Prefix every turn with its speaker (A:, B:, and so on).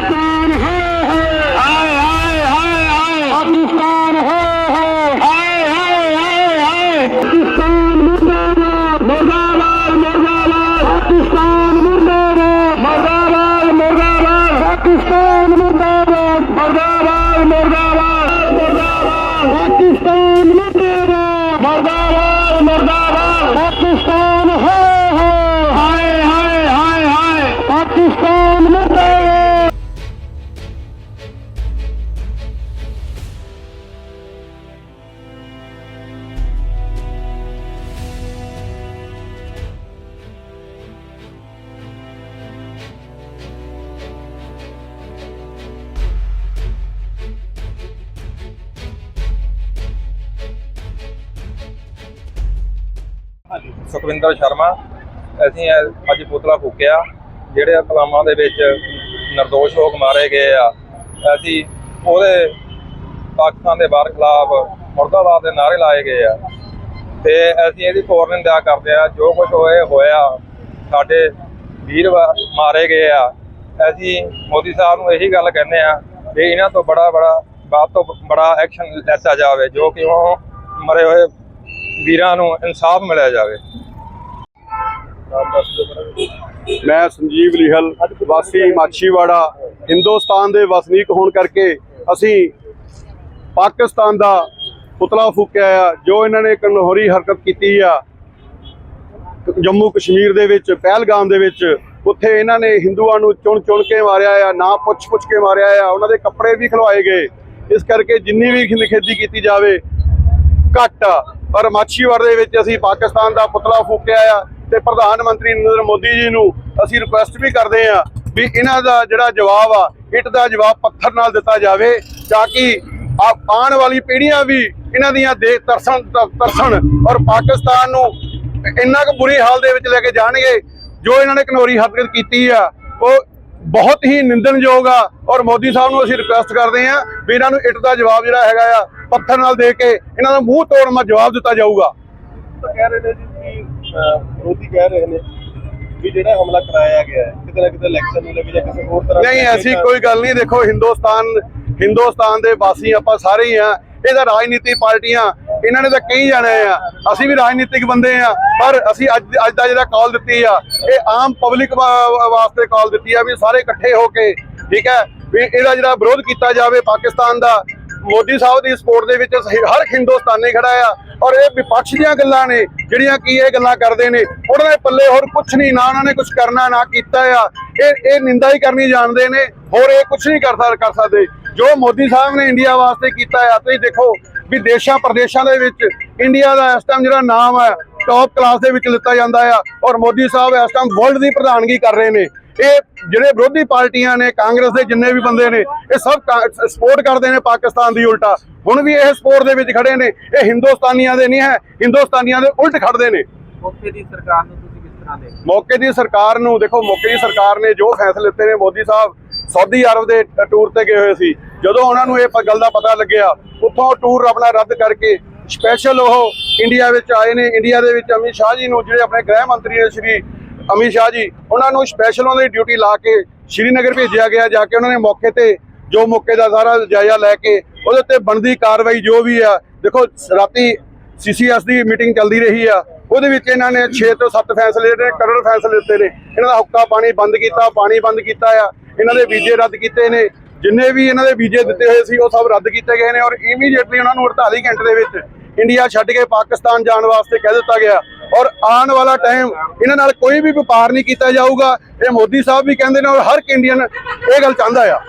A: Pakistan. Sukhwinder Sharma. ਅਸੀਂ ਅ- ਅੱਜ ਪੁਤਲਾ ਫੂਕਿਆ। ਜਿਹੜੇ ਕਲਾਮਾਂ ਦੇ ਵਿੱਚ નિર્ਦੋਸ਼ ਲੋਕ ਮਾਰੇ ਗਏ ਆ, ਅਸੀਂ ਉਹਦੇ ਪਾਕਿਸਤਾਨ ਦੇ ਬਾਹਰ ਖਿਲਾਫ ਮੁਰਦਾਬਾਦ ਦੇ ਨਾਰੇ ਲਾਏ ਗਏ ਆ। ਤੇ ਅਸੀਂ ਇਹਦੀ ਫੌਰਨ ਨਿੰਦਾ ਕਰਦੇ ਆ, ਜੋ ਕੁਝ ਹੋਏ, ਹੋਇਆ, ਸਾਡੇ ਵੀਰ ਵਾ- ਮਾਰੇ ਗਏ ਆ। ਅਸੀਂ ਮੋਦੀ ਸਾਹਿਬ ਨੂੰ ਇਹੀ ਗੱਲ ਕਹਿੰਦੇ ਆ ਵੀ ਇਹਨਾਂ ਤੋਂ ਬੜਾ ਬੜਾ ਬਾਤ ਤੋਂ ਬੜਾ ਐਕਸ਼ਨ ਲੈਤਾ ਜਾਵੇ, ਜੋ ਕਿ ਉਹ ਮਰੇ ਹੋਏ ਵੀਰਾਂ ਨੂੰ ਇਨਸਾਫ ਮਿਲਿਆ ਜਾਵੇ।
B: ਮੈਂ ਸੰਜੀਵ ਲਿਹਲ, ਵਾਸੀ ਮਾਛੀਵਾੜਾ, ਹਿੰਦੁਸਤਾਨ ਦੇ ਵਸਨੀਕ ਹੋਣ ਕਰਕੇ ਅਸੀਂ ਪਾਕਿਸਤਾਨ ਦਾ ਪੁਤਲਾ ਫੂਕਿਆ ਆ, ਜੋ ਇਹਨਾਂ ਨੇ ਕਨਹੋਰੀ ਹਰਕਤ ਕੀਤੀ ਆ। ਜੰਮੂ ਕਸ਼ਮੀਰ ਦੇ ਵਿੱਚ, ਪਹਿਲਗਾਮ ਦੇ ਵਿੱਚ, ਉੱਥੇ ਇਹਨਾਂ ਨੇ ਹਿੰਦੂਆਂ ਨੂੰ ਚੁਣ ਚੁਣ ਕੇ ਮਾਰਿਆ ਆ, ਨਾ ਪੁੱਛ ਪੁੱਛ ਕੇ ਮਾਰਿਆ ਆ, ਉਹਨਾਂ ਦੇ ਕੱਪੜੇ ਵੀ ਖਲਵਾਏ ਗਏ। ਇਸ ਕਰਕੇ ਜਿੰਨੀ ਵੀ ਖੇਤੀ ਕੀਤੀ ਜਾਵੇ, ਘੱਟ ਔਰ ਪਰ ਦੇ ਵਿੱਚ ਅਸੀਂ ਪਾਕਿਸਤਾਨ ਦਾ ਪੁਤਲਾ ਫੂਕਿਆ ਆ ਤੇ ਪ੍ਰਧਾਨ ਮੰਤਰੀ ਨਰਿੰਦਰ ਮੋਦੀ ਜੀ ਨੂੰ ਅਸੀਂ ਰਿਕੁਐਸਟ ਵੀ ਕਰਦੇ ਆ ਵੀ ਇਹਨਾਂ ਦਾ ਜਿਹੜਾ ਜਵਾਬ ਆ, ਇੱਟ ਦਾ ਜਵਾਬ ਪੱਥਰ ਨਾਲ ਦਿੱਤਾ ਜਾਵੇ ਤਾਂ ਕਿ ਆਉਣ ਵਾਲੀ ਪੀੜ੍ਹੀਆਂ ਵੀ ਇਹਨਾਂ ਦੀਆਂ ਦੇਖ ਤਰਸਣ ਤਰਸਣ ਔਰ ਪਾਕਿਸਤਾਨ ਨੂੰ ਇੰਨਾ ਕੁ ਬੁਰੀ ਹਾਲ ਦੇ ਵਿੱਚ ਲੈ ਕੇ ਜਾਣਗੇ, ਜੋ ਇਹਨਾਂ ਨੇ ਕਨੋਰੀ ਹਰਕਤ ਕੀਤੀ ਆ, ਉਹ ਬਹੁਤ ਹੀ ਨਿੰਦਣਯੋਗ ਆ ਔਰ ਮੋਦੀ ਸਾਹਿਬ ਨੂੰ ਅਸੀਂ ਰਿਕੁਐਸਟ ਕਰਦੇ ਆ ਵੀ ਇਹਨਾਂ ਨੂੰ ਇੱਟ ਦਾ ਜਵਾਬ ਜਿਹੜਾ ਹੈਗਾ ਆ ਪੱਥਰ ਨਾਲ ਦੇ ਕੇ ਇਹਨਾਂ ਦਾ ਮੂੰਹ ਤੋੜ ਮਾ ਜਵਾਬ ਦਿੱਤਾ ਜਾਊਗਾ।
C: ਕਹਿ ਰਹੇ ਨੇ ਜੀ ਕਿ ਅਹ, ਵਿਰੋਧੀ ਕਹਿ ਰਹੇ ਨੇ ਵੀ ਜਿਹੜਾ ਹਮਲਾ ਕਰਾਇਆ ਗਿਆ ਹੈ ਕਿਤੇ ਨਾ ਕਿਤੇ ਇਲੈਕਸ਼ਨ ਨੂੰ ਲੈ ਕੇ ਜਾਂ ਕਿਸੇ ਹੋਰ ਤਰ੍ਹਾਂ
B: ਨਹੀਂ ਐਸੀ ਕੋਈ ਗੱਲ ਨਹੀਂ ਦੇਖੋ ਹਿੰਦੁਸਤਾਨ ਹਿੰਦੁਸਤਾਨ ਦੇ ਵਾਸੀ ਆਪਾਂ ਸਾਰੇ ਹੀ ਆ। ਇਹਦਾ ਰਾਜਨੀਤੀ ਪਾਰਟੀਆਂ ਇਹਨਾਂ ਨੇ ਤਾਂ ਕਈ ਜਾਣੇ ਆ। ਅਸੀਂ ਵੀ ਰਾਜਨੀਤਿਕ ਬੰਦੇ ਆ ਪਰ ਅਸੀਂ ਅੱਜ ਅੱਜ ਦਾ ਜਿਹੜਾ ਕਾਲ ਦਿੱਤੀ ਆ ਇਹ ਆਮ ਪਬਲਿਕ ਵਾਸਤੇ ਕਾਲ ਦਿੱਤੀ ਆ ਵੀ ਸਾਰੇ ਇਕੱਠੇ ਹੋ ਕੇ ਠੀਕ ਹੈ ਵੀ ਇਹਦਾ ਜਿਹੜਾ ਵਿਰੋਧ ਕੀਤਾ ਜਾਵੇ ਪਾਕਿਸਤਾਨ ਦਾ ਮੋਦੀ ਸਾਹਿਬ ਦੀ ਸਪੋਰਟ ਦੇ ਵਿੱਚ ਹਰ ਹਿੰਦੁਸਤਾਨੀ ਖੜਾ ਆ ਔਰ ਇਹ ਵਿਪਕਸ਼ ਦੀਆਂ ਗੱਲਾਂ ਨੇ, ਜਿਹੜੀਆਂ ਕੀ ਇਹ ਗੱਲਾਂ ਕਰਦੇ ਨੇ, ਉਹਨਾਂ ਦੇ ਪੱਲੇ ਹੋਰ ਕੁਝ ਨਹੀਂ, ਨਾ ਉਹਨਾਂ ਨੇ ਕੁਝ ਕਰਨਾ, ਨਾ ਕੀਤਾ ਆ। ਇਹ ਇਹ ਨਿੰਦਾ ਹੀ ਕਰਨੀ ਜਾਣਦੇ ਨੇ, ਹੋਰ ਇਹ ਕੁਝ ਨਹੀਂ ਕਰ ਸਕ- ਕਰ ਸਕਦੇ। ਜੋ ਮੋਦੀ ਸਾਹਿਬ ਨੇ ਇੰਡੀਆ ਵਾਸਤੇ ਕੀਤਾ ਆ, ਤੁਸੀਂ ਦੇਖੋ ਵੀ ਦੇਸ਼ਾਂ ਪ੍ਰਦੇਸ਼ਾਂ ਦੇ ਵਿੱਚ ਇੰਡੀਆ ਦਾ ਇਸ ਟਾਈਮ ਜਿਹੜਾ ਨਾਮ ਹੈ ਟੌਪ ਕਲਾਸ ਦੇ ਵਿੱਚ ਲਿੱਤਾ ਜਾਂਦਾ ਆ। ਔਰ ਮੋਦੀ ਸਾਹਿਬ ਇਸ ਟਾਈਮ ਵਰਲਡ ਦੀ ਪ੍ਰਧਾਨਗੀ ਕਰ ਰਹੇ ਨੇ। ਇਹ ਜਿਹੜੇ ਵਿਰੋਧੀ ਪਾਰਟੀਆਂ ਨੇ ਕਾਂਗਰਸ ਦੇ ਜਿੰਨੇ ਵੀ ਬੰਦੇ ਨੇ ਇਹ ਸਭ ਸਪੋਰਟ ਕਰਦੇ ਨੇ ਪਾਕਿਸਤਾਨ ਦੀ ਉਲਟਾ। ਹੁਣ ਵੀ ਇਹ ਸਪੋਰਟ ਦੇ ਵਿੱਚ ਖੜੇ ਨੇ। ਇਹ ਹਿੰਦੁਸਤਾਨੀਆਂ ਦੇ ਨਹੀਂ ਹੈ ਹਿੰਦੁਸਤਾਨੀਆਂ ਦੇ ਉਲਟ ਖੜਦੇ ਨੇ।
D: ਮੌਕੇ ਦੀ ਸਰਕਾਰ ਨੂੰ ਤੁਸੀਂ ਕਿਸ ਤਰ੍ਹਾਂ ਦੇ
B: ਮੌਕੇ ਦੀ ਸਰਕਾਰ ਨੂੰ ਦੇਖੋ ਮੌਕੇ ਦੀ ਸਰਕਾਰ ਨੇ ਜੋ ਫੈਸਲੇ ਲਿੱਤੇ ਨੇ ਮੋਦੀ ਸਾਹਿਬ ਸਾਊਦੀ ਅਰਬ ਦੇ ਟੂਰ ਤੇ ਗਏ ਹੋਏ ਸੀ। ਜਦੋਂ ਉਹਨਾਂ ਨੂੰ ਇਹ ਗੱਲ ਦਾ ਪਤਾ ਲੱਗਿਆ ਉੱਥੋਂ ਟੂਰ ਆਪਣਾ ਰੱਦ ਕਰਕੇ ਸਪੈਸ਼ਲ ਉਹ ਇੰਡੀਆ ਵਿੱਚ ਆਏ ਨੇ। ਇੰਡੀਆ ਦੇ ਵਿੱਚ ਅਮਿਤ ਸ਼ਾਹ ਜੀ ਨੂੰ ਜਿਹੜੇ ਆਪਣੇ ਗ੍ਰਹਿ ਮੰਤਰੀ ਨੇ ਸ਼੍ਰੀ ਅਮਿਤ ਸ਼ਾਹ ਜੀ, ਉਹਨਾਂ ਨੂੰ ਸਪੈਸ਼ਲ ਉਹਨਾਂ ਦੀ ਡਿਊਟੀ ਲਾ ਕੇ ਸ਼੍ਰੀਨਗਰ ਭੇਜਿਆ ਗਿਆ, ਜਾ ਕੇ ਉਹਨਾਂ ਨੇ ਮੌਕੇ ਤੇ ਜੋ ਮੌਕੇ ਦਾ ਸਾਰਾ ਜਾਇਜ਼ਾ ਲੈ ਕੇ ਉਹਦੇ ਤੇ ਬਣਦੀ ਕਾਰਵਾਈ ਜੋ ਵੀ ਆ, ਦੇਖੋ ਰਾਤੀ ਸੀਸੀਐਸ ਦੀ ਮੀਟਿੰਗ ਚੱਲਦੀ ਰਹੀ ਆ, ਉਹਦੇ ਵਿੱਚ ਇਹਨਾਂ ਨੇ 6 ਤੋਂ 7 ਫੈਸਲੇ ਜਿਹੜੇ ਕਰੜ ਫੈਸਲੇ ਦਿੱਤੇ ਨੇ, ਇਹਨਾਂ ਦਾ ਹੁੱਕਾ ਪਾਣੀ ਬੰਦ ਕੀਤਾ, ਪਾਣੀ ਬੰਦ ਕੀਤਾ ਆ, ਇਹਨਾਂ ਦੇ ਵੀਜ਼ੇ ਰੱਦ ਕੀਤੇ ਨੇ, ਜਿੰਨੇ ਵੀ ਇਹਨਾਂ ਦੇ ਵੀਜ਼ੇ ਦਿੱਤੇ ਹੋਏ ਸੀ ਉਹ ਸਭ ਰੱਦ ਕੀਤੇ ਗਏ ਨੇ ਔਰ ਇਮੀਡੀਏਟਲੀ ਉਹਨਾਂ ਨੂੰ 48 ਘੰਟੇ ਦੇ ਵਿੱਚ ਇੰਡੀਆ ਛੱਡ ਕੇ ਪਾਕਿਸਤਾਨ ਜਾਣ ਵਾਸਤੇ ਕਹਿ ਦਿੱਤਾ ਗਿਆ। ਔਰ ਆਉਣ ਵਾਲਾ ਟਾਈਮ ਇਹਨਾਂ ਨਾਲ ਕੋਈ ਵੀ ਵਪਾਰ ਨਹੀਂ ਕੀਤਾ ਜਾਊਗਾ। ਇਹ ਮੋਦੀ ਸਾਹਿਬ ਵੀ ਕਹਿੰਦੇ ਨੇ ਔਰ ਹਰ ਇੱਕ ਇੰਡੀਅਨ ਇਹ ਗੱਲ ਚਾਹੁੰਦਾ ਆ।